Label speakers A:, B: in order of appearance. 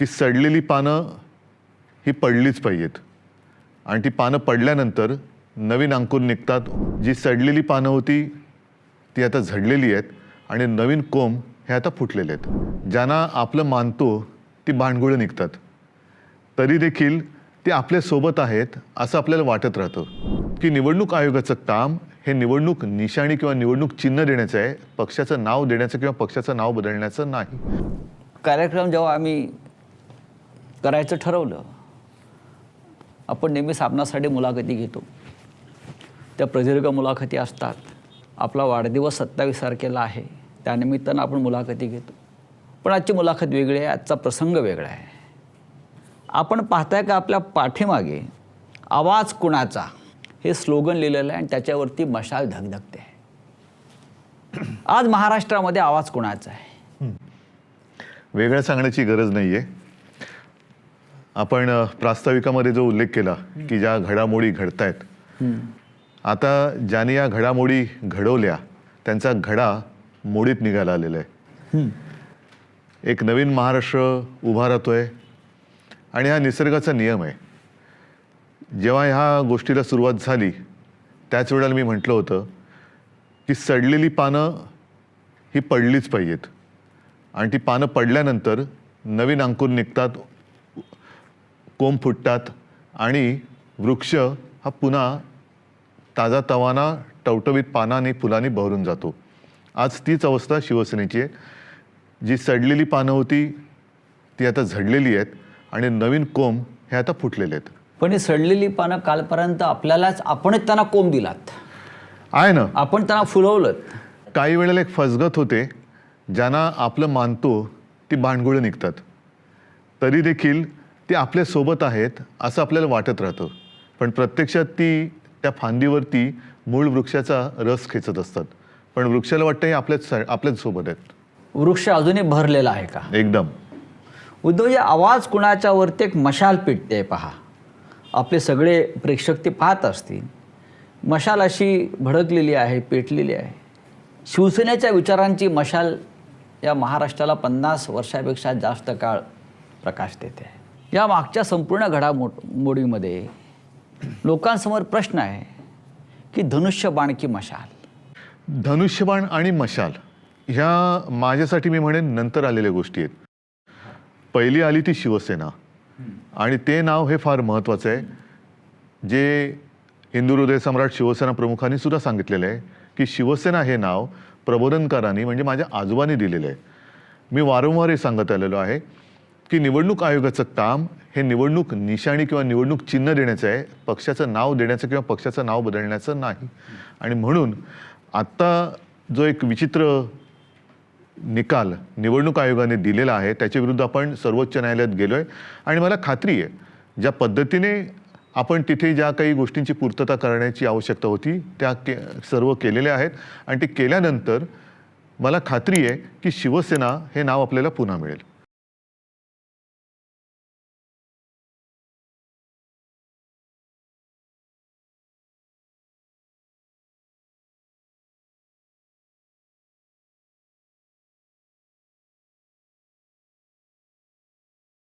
A: ती सडलेली पानं ही पडलीच पाहिजेत. आणि ती पानं पडल्यानंतर नवीन अंकुर निघतात. जी सडलेली पानं होती ती आता झडलेली आहेत आणि नवीन कोंब हे आता फुटलेले आहेत. ज्यांना आपलं मानतो ती भांडगुळं निघतात. तरी देखील ते आपल्यासोबत आहेत असं आपल्याला वाटत राहतं. की निवडणूक आयोगाचं काम हे निवडणूक निशाणी किंवा निवडणूक चिन्ह देण्याचं आहे पक्षाचं नाव देण्याचं किंवा पक्षाचं नाव बदलण्याचं नाही.
B: कार्यक्रम जेव्हा आम्ही करायचं ठरवलं आपण नेहमी साबणासाठी मुलाखती घेतो. त्या प्रदीर्घ मुलाखती असतात. आपला वाढदिवस सत्तावीस तारखेला आहे. त्यानिमित्तानं आपण मुलाखती घेतो. पण आजची मुलाखत वेगळी आहे आजचा प्रसंग वेगळा आहे. आपण पाहताय का आपल्या पाठीमागे आवाज कुणाचा? हे स्लोगन लिहिलेलं आहे आणि त्याच्यावरती मशाल धगधगते. आज महाराष्ट्रामध्ये आवाज कुणाचा आहे?
A: वेगळं सांगण्याची गरज नाही आहे आपण प्रास्ताविकामध्ये जो उल्लेख केला की ज्या घडामोडी घडतायत. आता ज्याने या घडामोडी घडवल्या त्यांचा घडा मोडीत निघायला आलेला आहे. एक नवीन महाराष्ट्र उभा राहतोय आणि हा निसर्गाचा नियम आहे. जेव्हा ह्या गोष्टीला सुरुवात झाली त्याच वेळेला मी म्हटलं होतं की सडलेली पानं ही पडलीच पाहिजेत. आणि ती पानं पडल्यानंतर नवीन अंकुर निघतात कोंब फुटतात आणि वृक्ष हा पुन्हा ताजा तवाना टवटवीत पानाने फुलांनी बहरून जातो. आज तीच अवस्था शिवसेनेची आहे. जी सडलेली पानं होती ती आता झडलेली आहेत आणि नवीन कोंब हे आता फुटलेले आहेत.
B: पण ही सडलेली पानं कालपर्यंत आपल्यालाच आपणच त्यांना कोंब दिलात.
A: आहे ना?
B: आपण त्यांना फुलवलं
A: काही वेळेला एक फसगत होते ज्यांना आपलं मानतो ती भांडगुळं निघतात. तरी देखील ते आपल्यासोबत आहेत असं आपल्याला वाटत राहतं. पण प्रत्यक्षात ती त्या फांदीवरती मूळ वृक्षाचा रस खेचत असतात. पण वृक्षाला वाटतं हे आपल्याच आपल्याच सोबत आहेत.
B: वृक्ष अजूनही भरलेला आहे का?
A: एकदम.
B: उद्धवजी आवाज कुणाच्या वरती एक मशाल पेटते पहा. आपले सगळे प्रेक्षक ते पाहत असतील. मशाल अशी भडकलेली आहे पेटलेली आहे. शिवसेनेच्या विचारांची मशाल या महाराष्ट्राला पन्नास वर्षापेक्षा जास्त काळ प्रकाश देते. आहे या मागच्या संपूर्ण घडामोड मोडीमध्ये लोकांसमोर प्रश्न आहे की धनुष्यबाण की मशाल?
A: धनुष्यबाण आणि मशाल ह्या माझ्यासाठी मी म्हणेन नंतर आलेल्या गोष्टी आहेत. पहिली आली ती शिवसेना. आणि ते नाव हे फार महत्त्वाचं आहे. जे हिंदू हृदय सम्राट शिवसेना प्रमुखांनी सुद्धा सांगितलेलं आहे की शिवसेना हे नाव प्रबोधनकारांनी म्हणजे माझ्या आजोबांनी दिलेलं आहे. मी वारंवार हे सांगत आलेलो आहे. की निवडणूक आयोगाचं काम हे निवडणूक निशाणी किंवा निवडणूक चिन्ह देण्याचं आहे पक्षाचं नाव देण्याचं किंवा पक्षाचं नाव बदलण्याचं नाही. आणि म्हणून आत्ता जो एक विचित्र निकाल निवडणूक आयोगाने दिलेला आहे त्याच्या विरुद्ध आपण सर्वोच्च न्यायालयात गेलो आहे आणि मला खात्री आहे ज्या पद्धतीने आपण तिथे ज्या काही गोष्टींची पूर्तता करण्याची आवश्यकता होती त्या के सर्व केलेल्या आहेत. आणि ते केल्यानंतर मला खात्री आहे की शिवसेना हे नाव आपल्याला पुन्हा मिळेल.